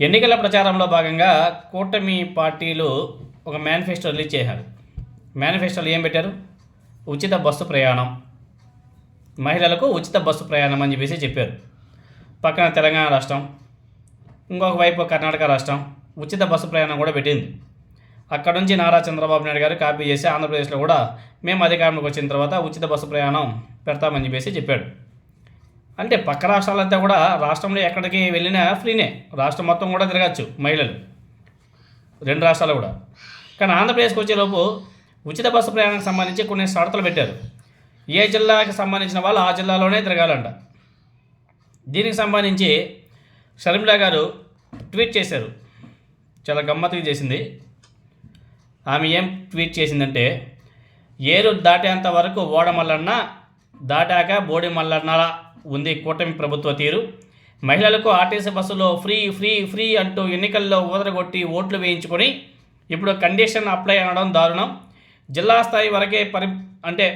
ఎన్నికల ప్రచారంలో భాగంగా కూటమి పార్టీలు ఒక మేనిఫెస్టో రిలీజ్ చేశారు. మేనిఫెస్టోలో ఏం పెట్టారు? ఉచిత బస్సు ప్రయాణం. మహిళలకు ఉచిత బస్సు ప్రయాణం అని చెప్పేసి చెప్పారు. పక్కన తెలంగాణ రాష్ట్రం ఇంకొక వైపు కర్ణాటక రాష్ట్రం ఉచిత బస్సు ప్రయాణం కూడా పెట్టింది. అక్కడ నుంచి నారా చంద్రబాబు నాయుడు గారు కాపీ చేసి ఆంధ్రప్రదేశ్లో కూడా మేము అధికారంలోకి వచ్చిన తర్వాత ఉచిత బస్సు ప్రయాణం పెడతామని చెప్పేసి చెప్పాడు. అంటే పక్క రాష్ట్రాలంతా కూడా రాష్ట్రంలో ఎక్కడికి వెళ్ళినా ఫ్రీనే. రాష్ట్రం మొత్తం కూడా తిరగచ్చు మహిళలు. రెండు రాష్ట్రాలు కూడా. కానీ ఆంధ్రప్రదేశ్కి వచ్చేలోపు ఉచిత బస్సు ప్రయాణానికి సంబంధించి కొన్ని షరతులు పెట్టారు. ఏ జిల్లాకి సంబంధించిన వాళ్ళు ఆ జిల్లాలోనే తిరగాలంట. దీనికి సంబంధించి షర్మిల గారు ట్వీట్ చేశారు. చాలా గమ్మత్తుగా చేసింది. ఆమె ఏం ట్వీట్ చేసిందంటే ఏరు దాటేంత వరకు ఓడమల్లన్నా దాటాక బోడి మల్లన్నలా ఉంది కూటమి ప్రభుత్వ తీరు. మహిళలకు ఆర్టీసీ బస్సులో ఫ్రీ ఫ్రీ ఫ్రీ అంటూ ఎన్నికల్లో ఊదరగొట్టి ఓట్లు వేయించుకొని ఇప్పుడు కండిషన్ అప్లై అనడం దారుణం. జిల్లా స్థాయి వరకే పరి అంటే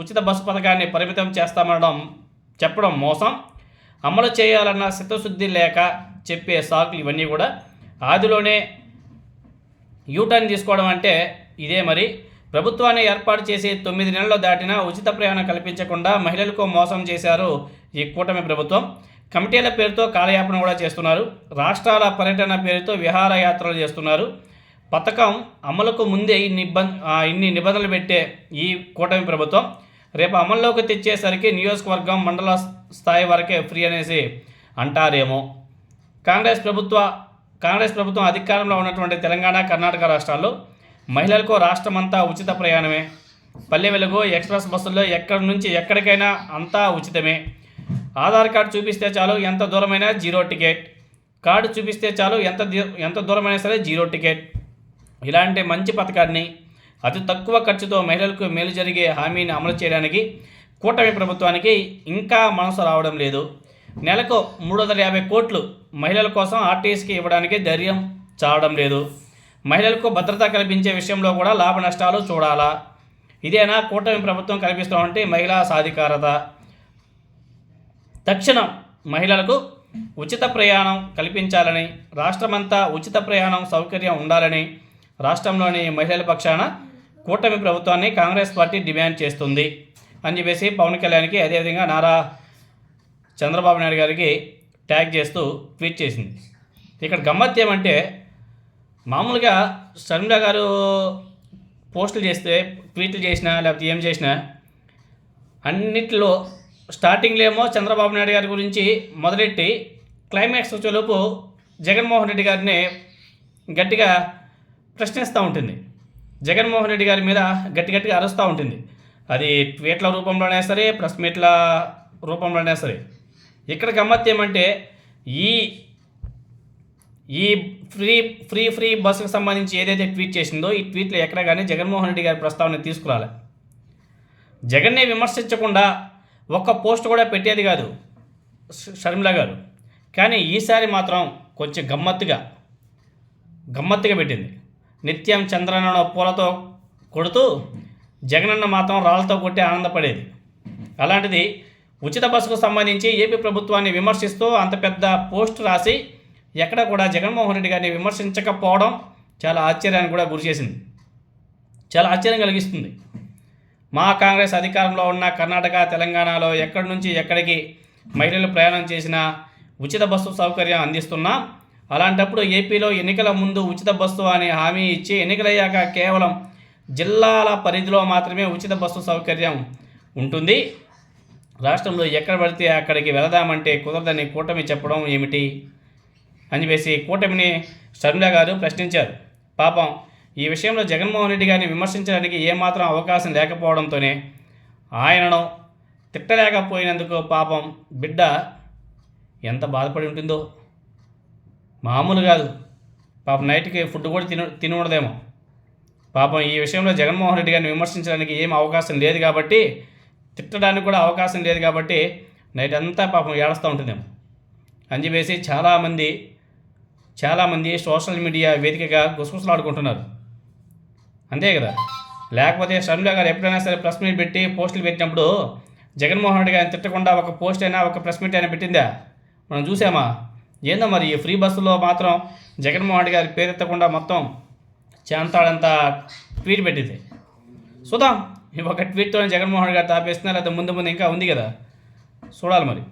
ఉచిత బస్సు పథకాన్ని పరిమితం చేస్తామనడం చెప్పడం మోసం. అమలు చేయాలన్న చిత్తశుద్ధి లేక చెప్పే సాకులు ఇవన్నీ కూడా. ఆదిలోనే యూటర్న్ తీసుకోవడం అంటే ఇదే మరి. ప్రభుత్వాన్ని ఏర్పాటు చేసి తొమ్మిది నెలలు దాటినా ఉచిత ప్రయాణం కల్పించకుండా మహిళలకు మోసం చేశారు ఈ కూటమి ప్రభుత్వం. కమిటీల పేరుతో కాలయాపన కూడా చేస్తున్నారు. రాష్ట్రాల పర్యటన పేరుతో విహారయాత్రలు చేస్తున్నారు. పథకం అమలుకు ముందే ఇన్ని ఇబ్బంది ఇన్ని నిబంధనలు పెట్టే ఈ కూటమి ప్రభుత్వం. రేపు అమల్లోకి తెచ్చేసరికి నియోజకవర్గం మండల స్థాయి వరకే ఫ్రీ అనేసి అంటారేమో. కాంగ్రెస్ ప్రభుత్వ కాంగ్రెస్ ప్రభుత్వం అధికారంలో ఉన్నటువంటి తెలంగాణ కర్ణాటక రాష్ట్రాల్లో మహిళలకు రాష్ట్రమంతా ఉచిత ప్రయాణమే. పల్లె వెలుగు ఎక్స్ప్రెస్ బస్సుల్లో ఎక్కడి నుంచి ఎక్కడికైనా అంతా ఉచితమే. ఆధార్ కార్డు చూపిస్తే చాలు ఎంత దూరమైనా జీరో టికెట్. కార్డు చూపిస్తే చాలు ఎంత ఎంత దూరమైనా సరే జీరో టికెట్. ఇలాంటి మంచి పథకాన్ని అతి తక్కువ ఖర్చుతో మహిళలకు మేలు జరిగే హామీని అమలు చేయడానికి కూటమి ప్రభుత్వానికి ఇంకా మనసు రావడం లేదు. నెలకు మూడు వందల యాభై కోట్లు మహిళల కోసం ఆర్టీసీకి ఇవ్వడానికి ధైర్యం చావడం లేదు. మహిళలకు భద్రత కల్పించే విషయంలో కూడా లాభ నష్టాలు చూడాలా? ఇదేనా కూటమి ప్రభుత్వం కల్పిస్తున్నటువంటి మహిళా సాధికారత? తక్షణం మహిళలకు ఉచిత ప్రయాణం కల్పించాలని రాష్ట్రమంతా ఉచిత ప్రయాణం సౌకర్యం ఉండాలని రాష్ట్రంలోని మహిళల పక్షాన కూటమి ప్రభుత్వాన్ని కాంగ్రెస్ పార్టీ డిమాండ్ చేస్తుంది. అని చెప్పేసి పవన్ కళ్యాణ్కి అదేవిధంగా నారా చంద్రబాబు నాయుడు గారికి ట్యాగ్ చేస్తూ ట్వీట్ చేసింది. ఇక్కడ గమ్మత్ ఏమంటే మామూలుగా షర్మిల గారు పోస్టులు చేస్తే ట్వీట్లు చేసినా లేకపోతే ఏం చేసినా అన్నిట్లో స్టార్టింగ్లో ఏమో చంద్రబాబు నాయుడు గారి గురించి మొదలెట్టి క్లైమాక్స్ వచ్చేలోపు జగన్మోహన్ రెడ్డి గారిని గట్టిగా ప్రశ్నిస్తూ ఉంటుంది. జగన్మోహన్ రెడ్డి గారి మీద గట్టి గట్టిగా అరుస్తూ ఉంటుంది. అది ట్వీట్ల రూపంలోనే సరే ప్రెస్ మీట్ల రూపంలోనే సరే. ఇక్కడ గమ్మత్ ఏమంటే ఈ ఈ ఫ్రీ ఫ్రీ ఫ్రీ బస్సుకు సంబంధించి ఏదైతే ట్వీట్ చేసిందో ఈ ట్వీట్లో ఎక్కడ కానీ జగన్మోహన్ రెడ్డి గారి ప్రస్తావన తీసుకురాలి. జగన్నే విమర్శించకుండా ఒక్క పోస్ట్ కూడా పెట్టేది కాదు షర్మిల గారు. కానీ ఈసారి మాత్రం కొంచెం గమ్మత్తుగా గమ్మత్తుగా పెట్టింది. నిత్యం చంద్రన్న పూలతో కొడుతూ జగనన్న మాత్రం రాళ్ళతో కొట్టి ఆనందపడేది. అలాంటిది ఉచిత బస్సుకు సంబంధించి ఏపీ ప్రభుత్వాన్ని విమర్శిస్తూ అంత పెద్ద పోస్ట్ రాసి ఎక్కడ కూడా జగన్మోహన్ రెడ్డి గారిని విమర్శించకపోవడం చాలా ఆశ్చర్యానికి కూడా గురిచేసింది చాలా ఆశ్చర్యం కలిగిస్తుంది. మా కాంగ్రెస్ అధికారంలో ఉన్న కర్ణాటక తెలంగాణలో ఎక్కడి నుంచి ఎక్కడికి మహిళలు ప్రయాణం చేసినా ఉచిత బస్సు సౌకర్యం అందిస్తున్నాం అలాంటప్పుడు ఏపీలో ఎన్నికల ముందు ఉచిత బస్సు అని హామీ ఇచ్చి ఎన్నికలయ్యాక కేవలం జిల్లాల పరిధిలో మాత్రమే ఉచిత బస్సు సౌకర్యం ఉంటుంది. రాష్ట్రంలో ఎక్కడ పడితే అక్కడికి వెళదామంటే కుదరదని కూటమి చెప్పడం ఏమిటి? అని చెప్పేసి కూటమిని షర్మిల గారు ప్రశ్నించారు. పాపం ఈ విషయంలో జగన్మోహన్ రెడ్డి గారిని విమర్శించడానికి ఏమాత్రం అవకాశం లేకపోవడంతోనే ఆయనను తిట్టలేకపోయినందుకు పాపం బిడ్డ ఎంత బాధపడి ఉంటుందో. మామూలు కాదు. పాపం నైట్కి ఫుడ్ కూడా తిన తిని ఉండదేమో పాపం ఈ విషయంలో జగన్మోహన్ రెడ్డి గారిని విమర్శించడానికి ఏం అవకాశం లేదు కాబట్టి తిట్టడానికి కూడా అవకాశం లేదు కాబట్టి నైట్ అంతా పాపం ఏడుస్తూ ఉంటుందేమో. అని చెప్పేసి చాలామంది చాలామంది సోషల్ మీడియా వేదికగా గుసగుసలాడుకుంటున్నారు. అంతే కదా? లేకపోతే షర్మిల గారు ఎప్పుడైనా సరే ప్రెస్ మీట్ పెట్టి పోస్టులు పెట్టినప్పుడు జగన్మోహన్ రెడ్డి గారిని తిట్టకుండా ఒక పోస్ట్ అయినా ఒక ప్రెస్ మీట్ అయినా పెట్టిందా? మనం చూసామా? ఏందో మరి ఈ ఫ్రీ బస్సులో మాత్రం జగన్మోహన్ రెడ్డి గారి పేరెత్తకుండా మొత్తం చేంతాడంతా ట్వీట్ పెట్టింది. చూద్దాం. ఈ ఒక ట్వీట్తో జగన్మోహన్ రెడ్డి గారు తాపేస్తున్నారు లేదా ముందు ముందు ఇంకా ఉంది కదా? చూడాలి మరి.